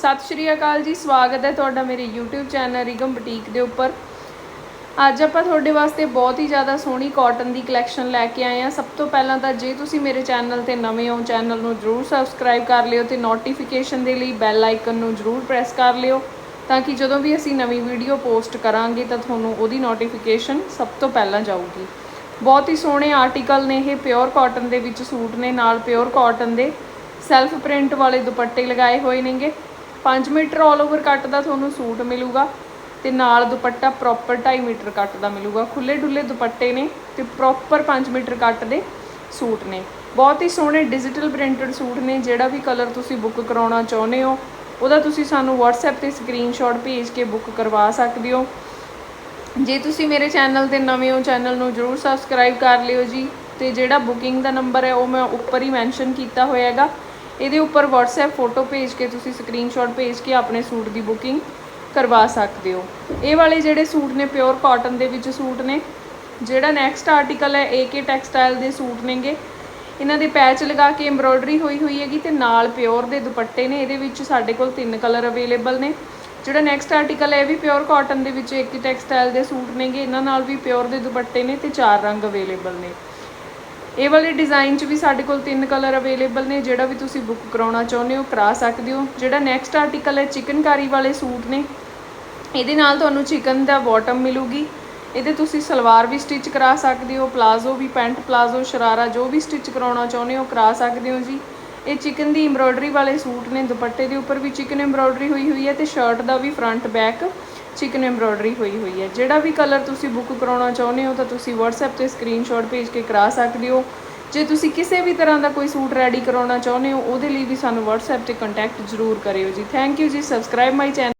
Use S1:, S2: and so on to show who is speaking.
S1: ਸਤਿ ਸ਼੍ਰੀ ਅਕਾਲ ਜੀ, ਸਵਾਗਤ ਹੈ ਤੁਹਾਡਾ ਮੇਰੇ YouTube ਚੈਨਲ ਰਿਗਮ ਬੁਟੀਕ ਦੇ ਉੱਪਰ। ਅੱਜ ਆਪਾਂ ਤੁਹਾਡੇ ਵਾਸਤੇ ਬਹੁਤ ਹੀ ਜ਼ਿਆਦਾ ਸੋਹਣੀ ਕਾਟਨ ਦੀ ਕਲੈਕਸ਼ਨ ਲੈ ਕੇ ਆਏ ਆ ਸਭ ਤੋਂ ਪਹਿਲਾਂ ਤਾਂ ਜੇ ਤੁਸੀਂ ਮੇਰੇ ਚੈਨਲ ਤੇ ਨਵੇਂ ਹੋ ਚੈਨਲ ਨੂੰ ਜਰੂਰ ਸਬਸਕ੍ਰਾਈਬ ਕਰ ਲਿਓ ਤੇ ਨੋਟੀਫਿਕੇਸ਼ਨ ਦੇ ਲਈ ਬੈਲ ਆਈਕਨ ਨੂੰ ਜਰੂਰ ਪ੍ਰੈਸ ਕਰ ਲਿਓ ਤਾਂ ਕਿ ਜਦੋਂ ਵੀ ਅਸੀਂ ਨਵੀਂ ਵੀਡੀਓ ਪੋਸਟ ਕਰਾਂਗੇ ਤਾਂ ਤੁਹਾਨੂੰ ਉਹਦੀ ਨੋਟੀਫਿਕੇਸ਼ਨ ਸਭ ਤੋਂ ਪਹਿਲਾਂ ਜਾਊਗੀ। ਬਹੁਤ ਹੀ ਸੋਹਣੇ ਆਰਟੀਕਲ ਨੇ ਇਹ ਪਿਓਰ ਕਾਟਨ ਦੇ ਵਿੱਚ ਸੂਟ ਨੇ, ਨਾਲ ਪਿਓਰ ਕਾਟਨ ਦੇ ਸੈਲਫ ਪ੍ਰਿੰਟ ਵਾਲੇ ਦੁਪੱਟੇ ਲਗਾਏ ਹੋਏ ਨੇਗੇ। 5 ਮੀਟਰ ਆਲ ਓਵਰ ਕੱਟ ਦਾ ਤੁਹਾਨੂੰ ਸੂਟ ਮਿਲੂਗਾ ਤੇ ਨਾਲ ਦੁਪੱਟਾ ਪ੍ਰੋਪਰ 2.5 ਮੀਟਰ ਕੱਟ ਦਾ ਮਿਲੂਗਾ। ਖੁੱਲੇ ਡੁੱਲੇ ਦੁਪੱਟੇ ਨੇ ਤੇ ਪ੍ਰੋਪਰ 5 ਮੀਟਰ ਕੱਟ ਦੇ ਸੂਟ ਨੇ। ਬਹੁਤ ਹੀ ਸੋਹਣੇ ਡਿਜੀਟਲ ਪ੍ਰਿੰਟਡ ਸੂਟ ਨੇ, ਜਿਹੜਾ ਵੀ ਕਲਰ ਤੁਸੀਂ ਬੁੱਕ ਕਰਾਉਣਾ ਚਾਹੁੰਦੇ ਹੋ, ਉਹਦਾ ਤੁਸੀਂ ਸਾਨੂੰ WhatsApp ਤੇ ਸਕਰੀਨਸ਼ਾਟ ਭੇਜ ਕੇ ਬੁੱਕ ਕਰਵਾ ਸਕਦੇ ਹੋ। ਜੇ ਤੁਸੀਂ ਮੇਰੇ ਚੈਨਲ ਤੇ ਨਵੇਂ ਹੋ ਚੈਨਲ ਨੂੰ ਜਰੂਰ ਸਬਸਕ੍ਰਾਈਬ ਕਰ ਲਿਓ ਜੀ। ਤੇ ਜਿਹੜਾ ਬੁਕਿੰਗ ਦਾ ਨੰਬਰ ਹੈ, ਉਹ ਮੈਂ ਉੱਪਰ ਹੀ ਮੈਂਸ਼ਨ ਕੀਤਾ ਹੋਇਆ ਹੈਗਾ। ਇਹਦੇ ਉੱਪਰ WhatsApp ਫੋਟੋ ਭੇਜ ਕੇ ਤੁਸੀਂ ਸਕਰੀਨਸ਼ਾਟ ਭੇਜ ਕੇ ਆਪਣੇ ਸੂਟ ਦੀ ਬੁਕਿੰਗ ਕਰਵਾ ਸਕਦੇ ਹੋ। ਇਹ ਵਾਲੇ ਜਿਹੜੇ ਸੂਟ ਨੇ ਪਿਓਰ ਕਾਟਨ ਦੇ ਵਿੱਚ ਸੂਟ ਨੇ। ਜਿਹੜਾ ਨੈਕਸਟ ਆਰਟੀਕਲ ਹੈ AK ਟੈਕਸਟਾਈਲ ਦੇ ਸੂਟ ਨੇਗੇ। ਇਹਨਾਂ ਦੇ ਪੈਚ ਲਗਾ ਕੇ ਐਮਬ੍ਰੋਇਡਰੀ ਹੋਈ ਹੋਈ ਹੈਗੀ ਤੇ ਨਾਲ ਪਿਓਰ ਦੇ ਦੁਪੱਟੇ ਨੇ। ਇਹਦੇ ਵਿੱਚ ਸਾਡੇ ਕੋਲ ਤਿੰਨ ਕਲਰ ਅਵੇਲੇਬਲ ਨੇ। ਜਿਹੜਾ ਨੈਕਸਟ ਆਰਟੀਕਲ ਹੈ, ਇਹ ਵੀ ਪਿਓਰ ਕਾਟਨ ਦੇ ਵਿੱਚ ਇੱਕ ਟੈਕਸਟਾਈਲ ਦੇ ਸੂਟ ਨੇਗੇ। ਇਹਨਾਂ ਨਾਲ ਵੀ ਪਿਓਰ ਦੇ ਦੁਪੱਟੇ ਨੇ ਤੇ ਚਾਰ ਰੰਗ ਅਵੇਲੇਬਲ ਨੇ। ਇਹ ਵਾਲੇ ਡਿਜ਼ਾਈਨ 'ਚ ਵੀ ਸਾਡੇ ਕੋਲ ਤਿੰਨ ਕਲਰ ਅਵੇਲੇਬਲ ਨੇ, ਜਿਹੜਾ ਵੀ ਤੁਸੀਂ ਬੁੱਕ ਕਰਾਉਣਾ ਚਾਹੁੰਦੇ ਹੋ, ਕਰਾ ਸਕਦੇ ਹੋ। ਜਿਹੜਾ ਨੈਕਸਟ ਆਰਟੀਕਲ ਹੈ, ਚਿਕਨਕਾਰੀ ਵਾਲੇ ਸੂਟ ਨੇ। ਇਹਦੇ ਨਾਲ ਤੁਹਾਨੂੰ ਚਿਕਨ ਦਾ ਬਾਟਮ ਮਿਲੂਗੀ। ਇਹਦੇ ਤੁਸੀਂ ਸਲਵਾਰ ਵੀ ਸਟਿਚ ਕਰਾ ਸਕਦੇ ਹੋ ਪਲਾਜ਼ੋ ਵੀ ਪੈਂਟ ਪਲਾਜ਼ੋ ਸ਼ਰਾਰਾ ਜੋ ਵੀ ਸਟਿਚ ਕਰਾਉਣਾ ਚਾਹੁੰਦੇ ਹੋ, ਕਰਾ ਸਕਦੇ ਹੋ ਜੀ। ਇਹ ਚਿਕਨ ਦੀ ਐਮਬ੍ਰੋਇਡਰੀ ਵਾਲੇ ਸੂਟ ਨੇ, ਦੁਪੱਟੇ ਦੇ ਉੱਪਰ ਵੀ ਚਿਕਨ ਐਮਬ੍ਰੋਇਡਰੀ ਹੋਈ ਹੋਈ ਹੈ ਤੇ ਸ਼ਰਟ ਦਾ ਵੀ ਫਰੰਟ ਬੈਕ ਚਿਕਨ ਐਮਬ੍ਰੋਇਡਰੀ ਹੋਈ ਹੋਈ ਹੈ। ਜਿਹੜਾ ਵੀ ਕਲਰ ਤੁਸੀਂ ਬੁੱਕ ਕਰਾਉਣਾ ਚਾਹੁੰਦੇ ਹੋ ਤਾਂ ਤੁਸੀਂ WhatsApp ਤੇ ਸਕਰੀਨਸ਼ਾਟ ਭੇਜ ਕੇ ਕਰਾ ਸਕਦੇ ਹੋ। ਜੇ ਤੁਸੀਂ ਕਿਸੇ ਵੀ ਤਰ੍ਹਾਂ ਦਾ ਕੋਈ ਸੂਟ ਰੈਡੀ ਕਰਾਉਣਾ ਚਾਹੁੰਦੇ ਹੋ, ਉਹਦੇ ਲਈ ਵੀ ਸਾਨੂੰ WhatsApp ਤੇ ਕੰਟੈਕਟ ਜ਼ਰੂਰ ਕਰਿਓ ਜੀ। ਥੈਂਕ ਯੂ ਜੀ। Subscribe my channel